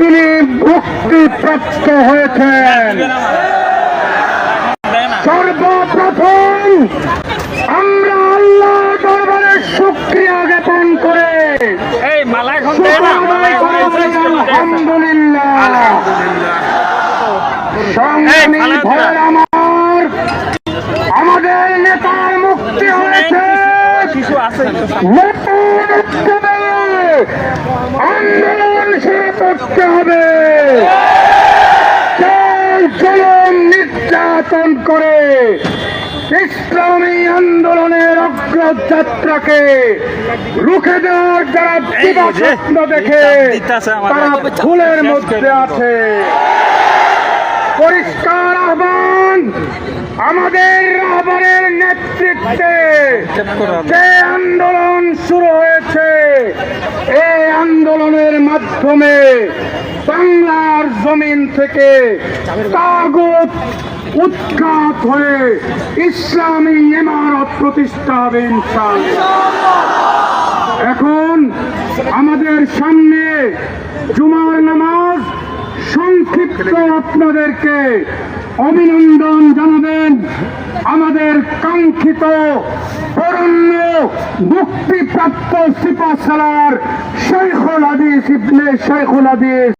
তিনি মুক্তিপ্রাপ্ত হয়েছেন। সর্বপ্রথম আমরা আল্লাহ দরবারে শুক্রিয়া জ্ঞাপন করে আলহামদুলিল্লাহ। সংগ্রামী আমার আমাদের নেতার মুক্তি হয়েছে। কিছু আছে নতুন শুরু করতে হবে। জুলুম নির্যাতন করে ইসলামী আন্দোলনের অগ্রযাত্রাকে রুখে দেওয়ার যারা স্বপ্ন দেখে তারা ভুলের মধ্যে আছে। পরিষ্কার আহ্বান আমাদের রাহবারের নেতৃত্বে যে আন্দোলন শুরু হয়েছে এই আন্দোলনের মাধ্যমে বাংলার জমিন থেকে তাগুত উৎখাত হয়ে ইসলামী ইমারত প্রতিষ্ঠা হবে এখন আমাদের সামনে জুমার নামাজ সংক্ষিপ্ত আপনাদেরকে অভিনন্দন জানাবেন। আমাদের কাঙ্ক্ষিত বরণ্য মুক্তিপ্রাপ্ত সিপাশালার শেখুল হাদিস ইবনে শেখুল হাদিস।